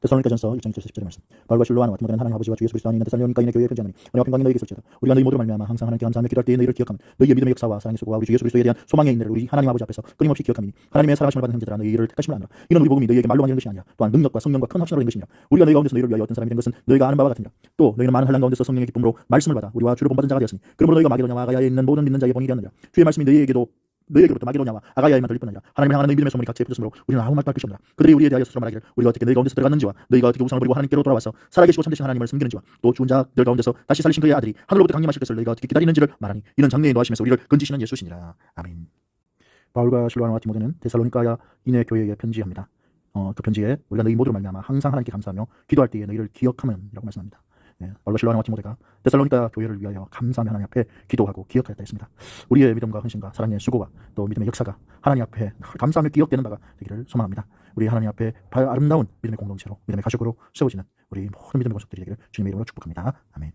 데살로니가전서 1장 1절 10절의 말씀. 바울과 실로하는 같은 모든 하나님 아버지와 주 예수 그리스도 안에 있는 데살로니가 인의 교회에 편지하노니 은혜와 평강이 너희에게 있을지어다. 우리가 너희 모두를 말미암아 항상 하나님께 감사하며 기도할 때에 너희를 기억하면 너희의 믿음의 역사와 사랑의 수고와 우리 주 예수 그리스도에 대한 소망의 인내를 우리 하나님 아버지 앞에서 끊임없이 기억하니 하나님의 사랑하심을 받은 형제들아 너희를 택하심을 아노라. 이는 우리 복음이 너희에게 말로만 이런 것이 아니라 또한 능력과 성령과 큰 확신으로 된 것이니라. 우리가 너희 가운데서 너희를 위하여 어떤 사람이 된 것은 너희가 아는 바와 같으니라. 또 너희는 많은 환란 가운데서 성령의 기쁨으로 말씀을 받아 우리와 주를 본받은 자가 되었으니 그러므로 너희가 마게도냐와 아가야에 있는 모든 믿는 자의 본이 되었느니라. 주의 말씀이 너희에게도 너희에게로부터 마게도냐와 아가야에만 들릴 뿐 아니라 하나님을 향하는 너희 믿음의 소문이 각지에 퍼졌으므로 우리는 아무 말도 할 것이 없느라. 그들이 우리에 대하여 스스로 말하기를 우리가 어떻게 너희 가운데서 들어갔는지와 너희가 어떻게 우상을 버리고 하나님께로 돌아와서 살아계시고 참되신 하나님을 섬기는지와 또 죽은 자들 가운데서 다시 살리신 그의 아들이 하늘로부터 강림하실 것을 너희가 어떻게 기다리는지를 말하니 이는 장래에 노하시면서 우리를 건지시는 예수시니라. 아멘. 바울과 실로아와 디모데는 데살로니가인의 교회에 편지합니다. 어, 그 편지에 우리가 너희 모두를 말미암아 항상 하나님께 감사하며 기도할 때에 너희를 기억하면이라고 말씀합니다 네, 바울과 실로아와 디모데가 데살로니가 교회를 위하여 감사하며 하나님 앞에 기도하고 기억하였다 했습니다. 우리의 믿음과 헌신과 사랑의 수고와 또 믿음의 역사가 하나님 앞에 늘 감사하며 기억되는 바가 되기를 소망합니다. 우리 하나님 앞에 아름다운 믿음의 공동체로 믿음의 가족으로 세워지는 우리 모든 믿음의 권속들이 되기를 주님의 이름으로 축복합니다. 아멘.